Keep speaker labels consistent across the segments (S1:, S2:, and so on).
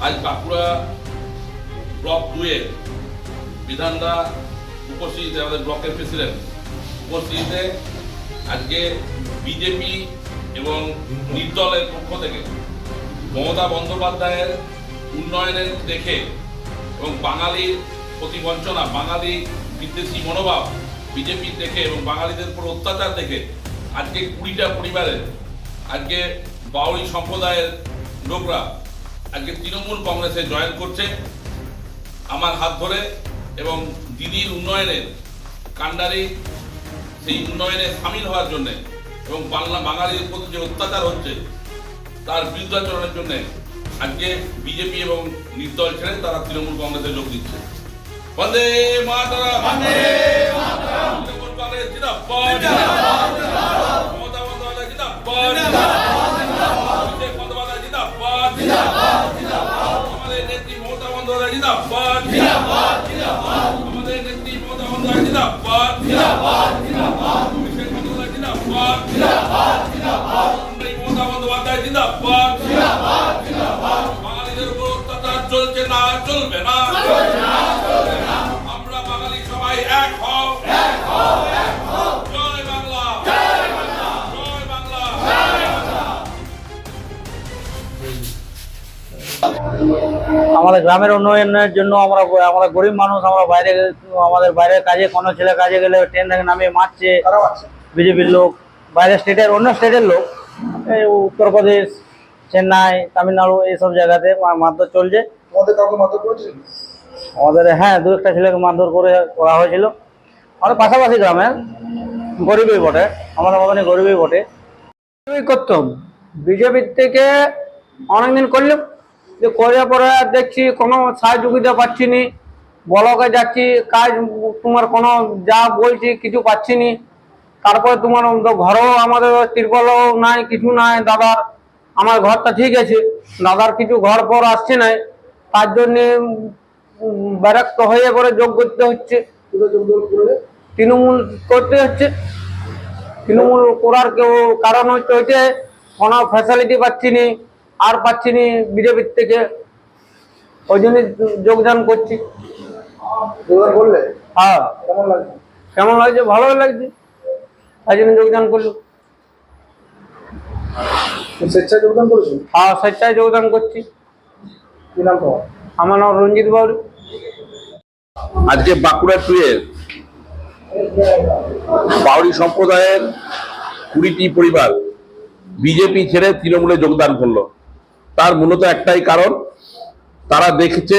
S1: আজ বাঁকুড়া ব্লক দুয়ে বিধানদা উপস্থিত আমাদের ব্লকের প্রেসিডেন্ট উপস্থিতিতে আজকে বিজেপি এবং নির্দলের পক্ষ থেকে মমতা বন্দ্যোপাধ্যায়ের উন্নয়নের দেখে এবং বাঙালির প্রতি বঞ্চনা বাঙালি বিদ্বেষী মনোভাব বিজেপির দেখে এবং বাঙালিদের উপর অত্যাচার দেখে আজকে কুড়িটা পরিবারের, আজকে বাউরি সম্প্রদায়ের লোকরা আজকে তৃণমূল কংগ্রেসে জয়েন করছে। আমার হাত ধরে এবং দিদির উন্নয়নের কাণ্ডারি সেই উন্নয়নে সামিল হওয়ার জন্য এবং বাংলা বাঙালির প্রতি যে অত্যাচার হচ্ছে তার বিরুদ্ধাচরণের জন্য আজকে বিজেপি এবং নির্দল ছেড়ে তারা তৃণমূল কংগ্রেসে যোগ দিচ্ছে। বন্দে মাতারা তৃণমূল কংগ্রেস জিন্দাবাদ। আমাদের নেত্রী মমতা বন্দ্যোপাধ্যায় জিন্দাবাদ। অভিষেক বন্দ্যোপাধ্যায় জিন্দাবাদ। নেত্রী মমতা বন্দ্যোপাধ্যায় জিন্দাবাদ। বাঙালিদের উপর অত্যাচার চলছে না। চলবে না।
S2: আমাদের গ্রামের উন্নয়নের জন্য আমরা আমরা গরিব মানুষ আমরা বাইরে আমাদের বাইরে কাজে কোনো ছেলে কাজে গেলে ট্রেন থেকে নামিয়ে মারছে। বিজেপির লোক বাইরের স্টেটের অন্য স্টেটের লোক এই উত্তরপ্রদেশ চেন্নাই তামিলনাড়ু এইসব জায়গাতে মারধর চলছে। আমাদের হ্যাঁ দু একটা ছেলেকে মারধর করে করা হয়েছিল। আমাদের পাশাপাশি গ্রামের গরিবই বটে আমাদের মতনই গরিবই বটে।
S3: বিজেপি করতাম বিজেপির থেকে অনেকদিন করলাম যে করে পরে দেখছি কোনো সহযোগিতা পাচ্ছি নি ব্লকে যাচ্ছি কাজ তোমার কোনো যা বলছি কিছু পাচ্ছি নি তারপরে তোমার ঘরও আমাদের তিরপলও নাই কিছু নাই দাদার আমার ঘরটা ঠিক আছে দাদার কিছু ঘর পর আসছে নাই তার জন্যে উম, বিরক্ত হয়ে পরে যোগ করতে হচ্ছে। তৃণমূল করতে হচ্ছে। তৃণমূল করার কেউ কারণ হচ্ছে ওইটা কোনো ফ্যাসিলিটি পাচ্ছি নি। আর পাচ্ছি নি বিজেপির থেকে। ওই জন্য যোগদান করছি।
S4: করলে
S3: হ্যাঁ।
S4: কেমন লাগছে?
S3: কেমন লাগছে? ভালোই লাগছে। তাই জন্য যোগদান করল
S4: স্বেচ্ছায় যোগদান করেছ?
S3: হ্যাঁ স্বেচ্ছায় যোগদান করছি।
S4: কি নাম তোমার?
S3: আমার নাম রঞ্জিত বাবু।
S1: আজকে বাঁকুড়া টুয়ের বাউরি সম্প্রদায়ের কুড়িটি পরিবার বিজেপি ছেড়ে তৃণমূলে যোগদান করল। তার মূলত একটাই কারণ, তারা দেখছে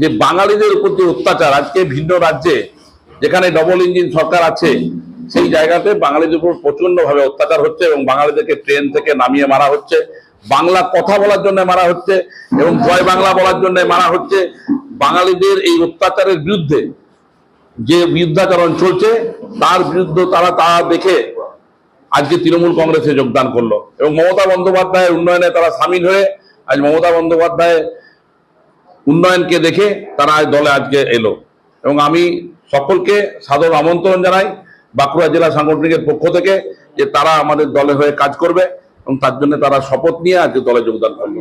S1: যে বাঙালিদের উপর যে অত্যাচার, আজকে ভিন্ন রাজ্যে যেখানে ডবল ইঞ্জিন সরকার আছে, সেই জায়গাতে বাঙালিদের উপর প্রচণ্ড ভাবে অত্যাচার হচ্ছে এবং বাঙালিদেরকে ট্রেন থেকে নামিয়ে মারা হচ্ছে, বাংলা কথা বলার জন্য মারা হচ্ছে এবং জয় বাংলা বলার জন্য মারা হচ্ছে। বাঙালিদের এই অত্যাচারের বিরুদ্ধে যে বিরুদ্ধাচরণ চলছে, তার বিরুদ্ধে তারা তা দেখে আজকে তৃণমূল কংগ্রেসে যোগদান করল এবং মমতা বন্দ্যোপাধ্যায়ের উন্নয়নে তারা সামিল হয়ে আজ মমতা বন্দ্যোপাধ্যায় উন্নয়নকে দেখে তারা আজ দলে আজকে এলো। এবং আমি সকলকে সাদর আমন্ত্রণ জানাই বাঁকুড়া জেলা সাংগঠনিকের পক্ষ থেকে যে তারা আমাদের দলে হয়ে কাজ করবে এবং তার জন্য তারা শপথ নিয়ে আজকে দলে যোগদান করল।